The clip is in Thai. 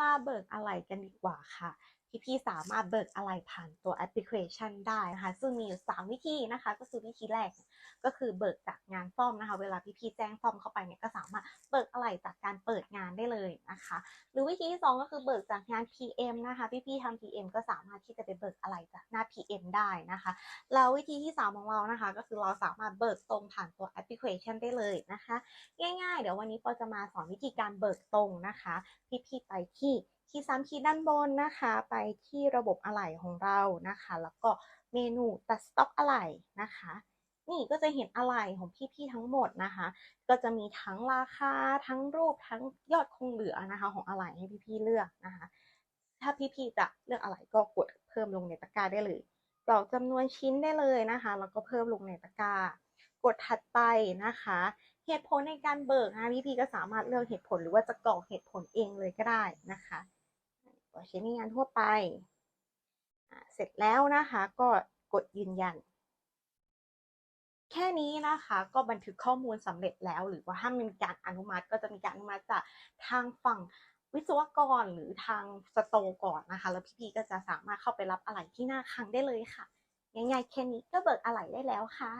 มาเบิกอะไรกันดีกว่าค่ะ พี่ๆสามารถเบิกอะไรผ่านตัวแอปพลิเคชันได้นะคะ ซึ่งมีอยู่ 3 วิธีนะคะ ก็คือวิธีแรกก็คือเบิกจากงานซ่อมนะคะ เวลาพี่ๆแจ้งซ่อมเข้าไปเนี่ยก็สามารถเบิกอะไรจากการเปิดงานได้เลยนะคะ หรือวิธีที่ 2 ก็คือเบิกจากงาน PM นะคะ พี่ๆทำ PM ก็สามารถที่จะไปเบิกอะไรจากหน้า PM ได้นะคะแล้ววิธีที่ 3 ของเรานะคะ ก็คือเราสามารถเบิกตรงผ่านตัวแอปพลิเคชันได้เลยนะคะ ง่ายๆ เดี๋ยววันนี้ปอจะมาสอนวิธีการเบิกตรงนะคะ พี่ๆไปที่ ที่ซ้ำคีย์ด้านบนนะคะ ไปที่ระบบอะไหล่ของเรานะคะ แล้วก็เมนูตัดสต็อกอะไหล่นะคะ นี่ก็จะเห็นอะไหล่ของพี่ๆทั้งหมดนะคะ ก็จะมีทั้งราคาทั้งรูปทั้งยอดคงเหลือนะคะ ของอะไหล่ให้พี่ๆเลือกนะคะ ถ้าพี่ๆจะเลือกอะไหล่ก็กดเพิ่มลงในตะกร้าได้เลยกรอกจำนวนชิ้นได้เลยนะคะ แล้วก็เพิ่มลงในตะกร้ากดถัดไปนะคะ เหตุผลในการเบิกนะพี่พีก็สามารถเลือกเหตุผลหรือว่าจะกรอกเหตุผลเองเลยก็ได้นะคะ ก็ใช้ในงานทั่วไป เสร็จแล้วนะคะ ก็กดยืนยัน แค่นี้นะคะ ก็บันทึกข้อมูลสำเร็จแล้ว หรือว่าถ้ามีการอนุมัติก็จะมีการอนุมัติจากทางฝั่งวิศวกรหรือทางสโตก่อนนะคะ แล้วพี่ๆก็จะสามารถเข้าไปรับอะไหล่ที่หน้าคลังได้เลยค่ะง่ายๆแค่นี้ก็เบิกอะไหล่ได้แล้วค่ะ